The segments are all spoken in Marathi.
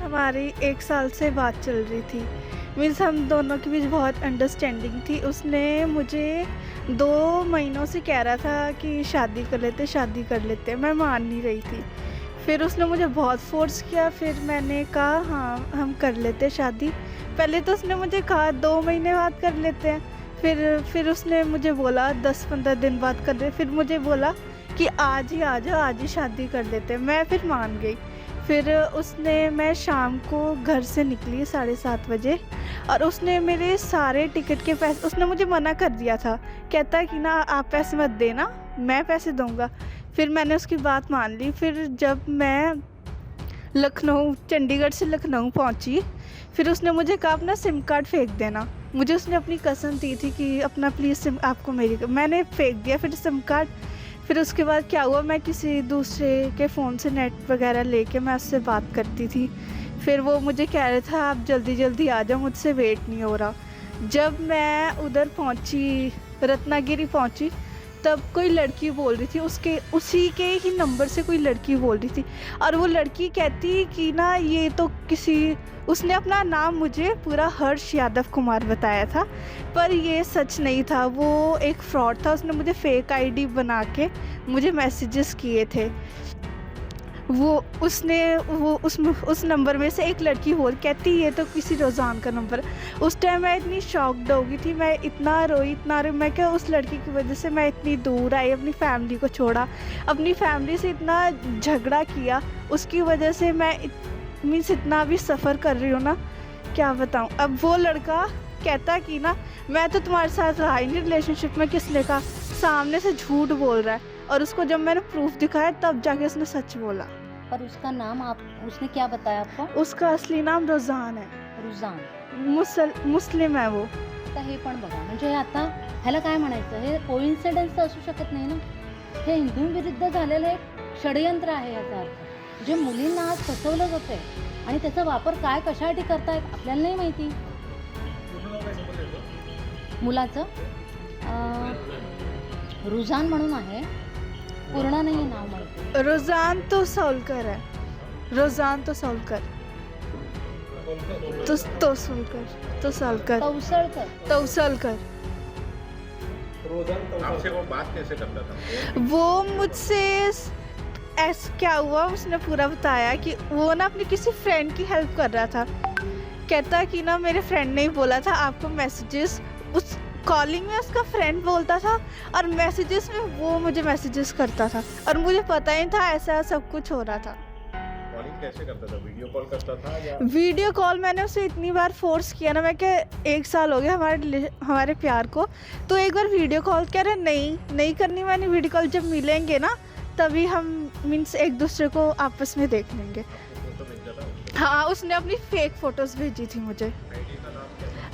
हमारी एक साल से बात चल रही थी। मीन्स हम दोनों के बीच बहुत अंडरस्टैंडिंग थी। उसने मुझे दो महीनों से कह रहा था कि शादी कर लेते, शादी कर लेते। मैं मान नहीं रही थी। फिर उसने मुझे बहुत फोर्स किया। फिर मैंने कहा हाँ हम कर लेते शादी। पहले तो उसने मुझे कहा, दो महीने बाद कर लेते। हैं फिर फिर उसने मुझे बोला, दस पंद्रह दिन बाद कर ले। फिर मुझे बोला कि, आज ही आ जाओ आज ही शादी कर लेते मैं फिर मान गई। फिर उसने मैं शाम को घर से निकली साढ़े सात बजे और उसने मेरे सारे टिकट के पैसे, उसने मुझे मना कर दिया था। कहता कि ना, आप पैसे मत देना, मैं पैसे दूँगा। फिर मैंने उसकी बात मान ली। फिर जब मैं लखनऊ, चंडीगढ़ से लखनऊ पहुँची, फिर उसने मुझे कहा, अपना सिम कार्ड फेंक देना। मुझे उसने अपनी कसम दी थी कि अपना प्लीज़ सिम आपको मेरी, मैंने फेंक दिया। फिर सिम कार्ड फिर उसके बाद क्या हुआ, मैं किसी दूसरे के फ़ोन से नेट वगैरह लेके मैं उससे बात करती थी। फिर वो मुझे कह रहा था, आप जल्दी जल्दी आ जाओ, मुझसे वेट नहीं हो रहा। जब मैं उधर पहुँची, रत्नागिरी पहुँची तब कोई लड़की बोल रही थी, उसके, उसी के ही नंबर से कोई लड़की बोल रही थी। और वो लड़की कहती कि ना, ये तो किसी, उसने अपना नाम मुझे पूरा हर्ष यादव कुमार बताया था, पर ये सच नहीं था। वो एक फ्रॉड था, उसने मुझे फेक आईडी बना के मुझे मैसेजेस किए थे। वो उसने, वो उस उस नंबर में से एक लड़की और कहती है तो किसी रोज़ान का नंबर उस टाइम मैं इतनी शॉक्ड हो गई थी, मैं इतना रोई इतना रोई। मैं क्या उस लड़की की वजह से मैं इतनी दूर आई, अपनी फैमिली को छोड़ा? अपनी फैमिली से इतना झगड़ा किया, उसकी वजह से मैं मीन्स इतना भी सफ़र कर रही हूँ ना? क्या बताऊँ? अब वो लड़का कहता कि ना, मैं तो तुम्हारे साथ रहा ही नहीं रिलेशनशिप में किसने कहा? सामने से झूठ बोल रहा है। और उसको जब मैंने प्रूफ दिखाया तब जाके उसने सच बोला। पर उसका नाम आप उसने क्या बताया आपको? उसका असली नाम रोजान है। रुझान। मुसल मुस्लिम है वो। आता हे पण बघा म्हणजे आता ह्याला काय म्हणायचं? हे कोइन्सिडन्स असू शकत नाही ना? हे हिंदूंविरुद्ध झालेलं एक षडयंत्र आहे याचा अर्थ. जे मुलींना आज फसवलं जातंय आणि त्याचा वापर काय कशासाठी करतायत आपल्याला नाही माहिती. मुलाचं? रुझान म्हणून आहे. पूर्ण नाही आहे नाव माहिती रोजान तो सोलकर है। रोजान तो सोलकर। तो तो सोलकर तो सोलकर। कौसळकर तौसलकर आपसे वो बात कैसे करता था? वो मुझसे ऐसा क्या हुआ उसने पूरा बताया कि वो ना अपनी किसी फ्रेंड की हेल्प कर रहा था। कहता कि ना मेरे फ्रेंड ने ही बोला था आपको मैसेजेस उस कॉलिंग में उसका फ्रेंड बोलता था और मैसेजेस में वो मुझे मैसेजेस करता था और मुझे पता ही था ऐसा सब कुछ हो रहा था। कॉलिंग कैसे करता था? वीडियो कॉल करता था या वीडियो कॉल मैंने उसे इतनी बार फोर्स किया ना मैं कि एक साल हो गया हमारे हमारे प्यार को तो एक बार वीडियो कॉल कह रहे नहीं नहीं करनी मैंने वीडियो कॉल जब मिलेंगे ना तभी हम मीन्स एक दूसरे को आपस में देख लेंगे। हाँ उसने अपनी फेक फ़ोटोज़ भेजी थी मुझे।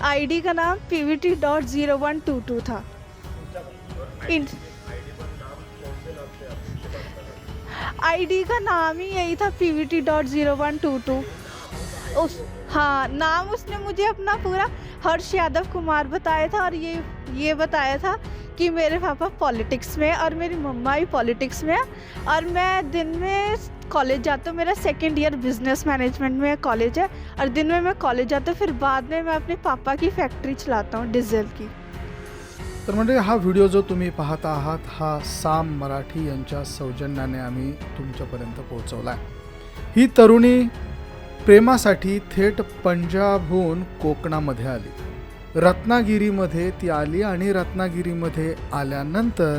आईडी का नाम P V T dot zero one two two था। आईडी का नाम ही यही था P V T dot zero one two two. उस हाँ नाम उसने मुझे अपना पूरा हर्ष यादव कुमार बताया था और ये ये बताया था कि मेरे पापा पॉलिटिक्स में और मेरी मम्मा भी पॉलिटिक्स में है और मैं दिन में कॉलेज जाता हूँ मेरा सेकेंड ईयर बिजनेस मैनेजमेंट में कॉलेज है और दिन में मैं कॉलेज जाता हूँ फिर बाद में मैं अपने पापा की फैक्ट्री चलाता हूँ डिझेल की। तर म्हणजे हा व्हिडिओ जो तुम्ही पाहत आहात हा साम मराठी यांच्या सौजन्याने आम्ही तुमच्यापर्यंत पोहोचवला आहे ही तरुणी प्रेमासाठी थेट पंजाबहून कोकणामध्ये आली. रत्नागिरीमध्ये ती आली आणि रत्नागिरीमध्ये आल्यानंतर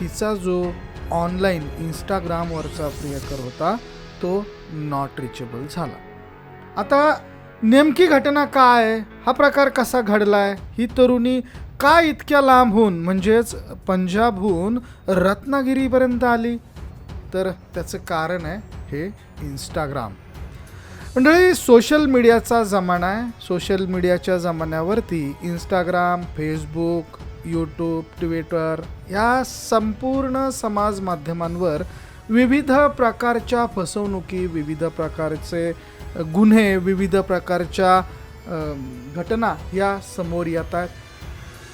तिचा जो ऑनलाईन इंस्टाग्रामवरचा प्रियकर होता तो नॉट रिचेबल झाला. आता नेमकी घटना काय? आहे? हा प्रकार कसा घडलाय? ही तरुणी का इतक्या लांबहून म्हणजेच पंजाबहून रत्नागिरीपर्यंत आली? तर त्याचं कारण आहे हे इंस्टाग्राम मंडळी सोशल मीडियाचा जमाना आहे. सोशल मीडियाच्या जमान्यावरती इंस्टाग्राम फेसबुक यूट्यूब ट्विटर या संपूर्ण समाज माध्यमांवर विविध प्रकारच्या फसवणुकी विविध प्रकारचे गुन्हे विविध प्रकारच्या घटना या समोर येत आहेत.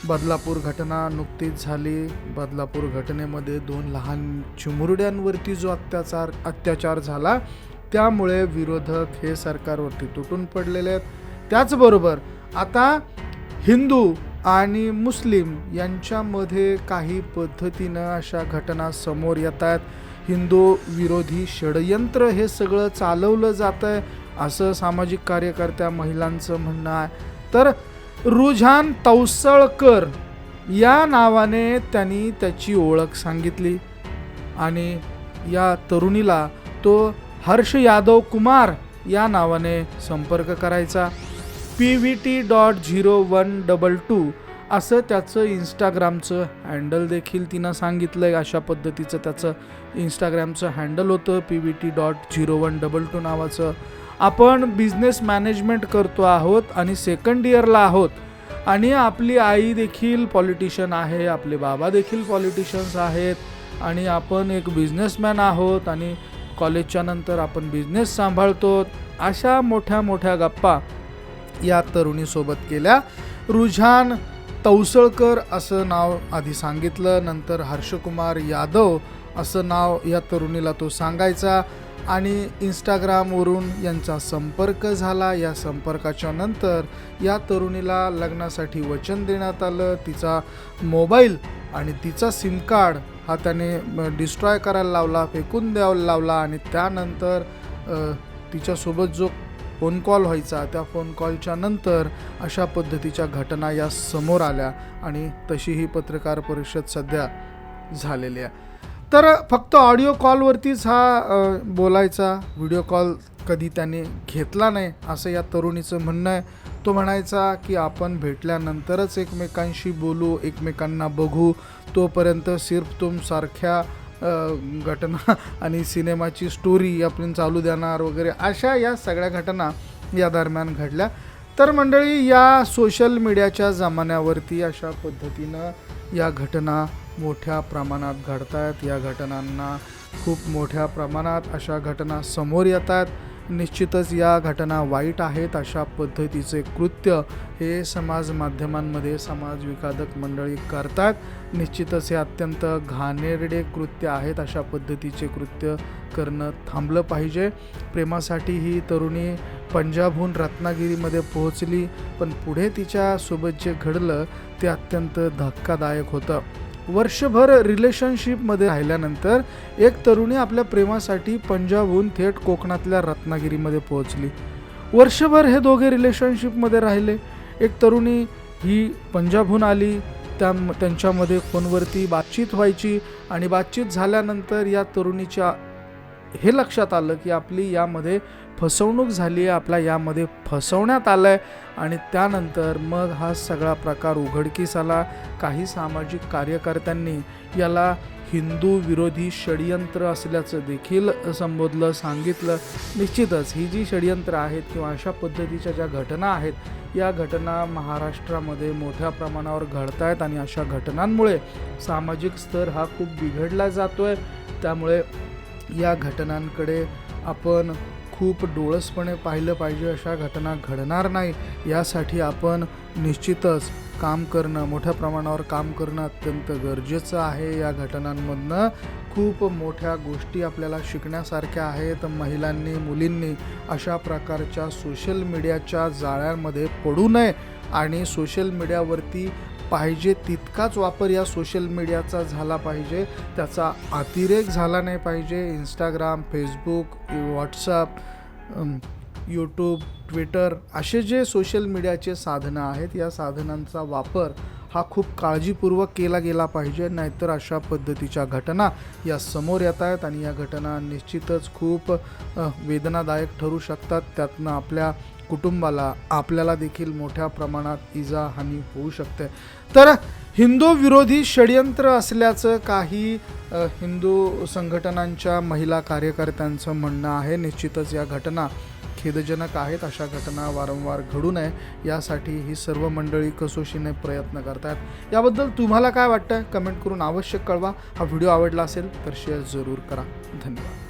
बदलापूर घटना नुकतीच झाली. बदलापूर घटनेमध्ये दोन लहान चिमुरड्यांवरती जो अत्याचार अत्याचार झाला त्यामुळे विरोधक हे सरकारवरती तुटून पडलेले आहेत. त्याचबरोबर आता हिंदू आणि मुस्लिम यांच्यामध्ये काही पद्धतीनं अशा घटना समोर येत आहेत. हिंदू विरोधी षडयंत्र हे सगळं चालवलं जातं आहे असं सामाजिक कार्यकर्त्या महिलांचं म्हणणं आहे. तर रुझान तवसळकर या नावाने त्यांनी त्याची ओळख सांगितली आणि या तरुणीला तो हर्ष यादव कुमार या नावाने संपर्क करायचा. P V T dot zero one double two असं त्याचं इंस्टाग्रामचं हँडल देखील तिनं सांगितलं आहे अशा पद्धतीचं त्याचं इंस्टाग्रामचं हँडल होतं. P V T dot zero one double two नावाचं. आपण बिझनेस मॅनेजमेंट करतो आहोत आणि सेकंड इयरला आहोत. आणि आपली आई देखील पॉलिटिशियन आहे. आपले बाबा देखील पॉलिटिशियन्स आहेत. आणि आपण एक बिझनेसमॅन आहोत आणि कॉलेजच्या नंतर आपण बिझनेस सांभाळतो. अशा मोठ्या मोठ्या गप्पा या तरुणीसोबत केल्या. रुझान तवसळकर असं नाव आधी सांगितलं नंतर हर्षकुमार यादव असं नाव या तरुणीला तो सांगायचा आणि इंस्टाग्रामवरून यांचा संपर्क झाला. या संपर्काच्या नंतर या तरुणीला लग्नासाठी वचन देण्यात आलं. तिचा मोबाईल आणि तिचा सिम कार्ड हा त्याने डिस्ट्रॉय करायला लावला फेकून द्यायला लावला आणि त्यानंतर तिच्यासोबत जो फोन कॉल व्हायचा त्या फोन कॉलच्या नंतर अशा पद्धतीच्या घटना या समोर आल्या आणि तशी ही पत्रकार परिषद सध्या झालेली आहे. तर फक्त ऑडिओ कॉलवरतीच हा बोलायचा व्हिडिओ कॉल कधी त्याने घेतला नाही असं या तरुणीचं म्हणणं आहे. तो म्हणायचा की आपण भेटल्यानंतरच एकमेकांशी बोलू एकमेकांना बघू. तोपर्यंत सिर्फ तुमसारख्या घटना आणि सिनेमाची स्टोरी आपण चालू देणार वगैरे अशा या सगळ्या घटना या दरम्यान घडल्या. तर मंडळी या सोशल मीडियाच्या जमान्यावरती अशा पद्धतीनं या घटना मोठ्या प्रमाणात घडत आहेत या घटनांना खूप मोठ्या प्रमाणात अशा घटना समोर येत आहेत निश्चितच या घटना वाईट आहेत अशा पद्धतीचे कृत्य हे समाज माध्यमांमध्ये समाज विकादक मंडळी करतात. निश्चितच हे अत्यंत घाणेरडे कृत्य आहेत. अशा पद्धतीचे कृत्य करणं थांबलं पाहिजे. प्रेमासाठी ही तरुणी पंजाबहून रत्नागिरीमध्ये पोहोचली पण पुढे तिच्यासोबत जे घडलं ते अत्यंत धक्कादायक होतं. वर्षभर रिलेशनशिपमध्ये राहिल्यानंतर एक तरुणी आपल्या प्रेमासाठी पंजाबहून थेट कोकणातल्या रत्नागिरीमध्ये पोहोचली. वर्षभर हे दोघे रिलेशनशिपमध्ये राहिले. एक तरुणी ही पंजाबहून आली. त्या त्यांच्यामध्ये फोनवरती बातचीत व्हायची आणि बातचीत झाल्यानंतर या तरुणीच्या हे लक्षात आलं की आपली यामध्ये फसवणूक झाली आहे आपला यामध्ये फसवण्यात आलं आहे आणि त्यानंतर मग हा सगळा प्रकार उघडकीस आला. काही सामाजिक कार्यकर्त्यांनी याला हिंदू विरोधी षडयंत्र असल्याचं देखील संबोधलं सांगितलं. निश्चितच ही जी षडयंत्र आहेत किंवा अशा पद्धतीच्या ज्या घटना आहेत या घटना महाराष्ट्रामध्ये मोठ्या प्रमाणावर घडत आहेत आणि अशा घटनांमुळे सामाजिक स्तर हा खूप बिघडला जातो आहे त्यामुळे या घटनांकडे आपण खूप डोळसपणे पाहिलं पाहिजे अशा घटना घडणार नाही यासाठी आपण निश्चितच काम करणं मोठ्या प्रमाणावर काम करणं अत्यंत गरजेचं आहे. या घटनांमधनं खूप मोठ्या गोष्टी आपल्याला शिकण्यासारख्या आहेत. महिलांनी मुलींनी अशा प्रकारच्या सोशल मीडियाच्या जाळ्यांमध्ये पडू नये आणि सोशल मीडियावरती पाहिजे तितकाच वापर या सोशल मीडियाचा झाला पाहिजे. त्याचा अतिरेक झाला नाही पाहिजे. Instagram Facebook WhatsApp YouTube Twitter असे जे सोशल मीडियाचे साधनं आहेत या साधनांचा वापर हा खूप काळजीपूर्वक केला गेला पाहिजे. नाहीतर अशा पद्धतीच्या घटना या समोर येत आहेत आणि या घटना निश्चितच खूप वेदनादायक ठरू शकतात. त्यातनं आपल्या कुटुंबाला आपल्याला देखील मोठ्या प्रमाणात इजा हानी होऊ शकते. तर हिंदू विरोधी षडयंत्र असल्याचं काही हिंदू संघटनांच्या महिला कार्यकर्त्यांचं म्हणणं आहे. निश्चितच या घटना खेदजनक आहेत. अशा घटना वारंवार घडू नये. यासाठी ही सर्व मंडळी कसोशीने प्रयत्न करतात याबद्दल तुम्हाला काय वाटतं कमेंट करून आवश्यक कळवा. हा व्हिडिओ आवडला असेल तर शेअर जरूर करा. धन्यवाद.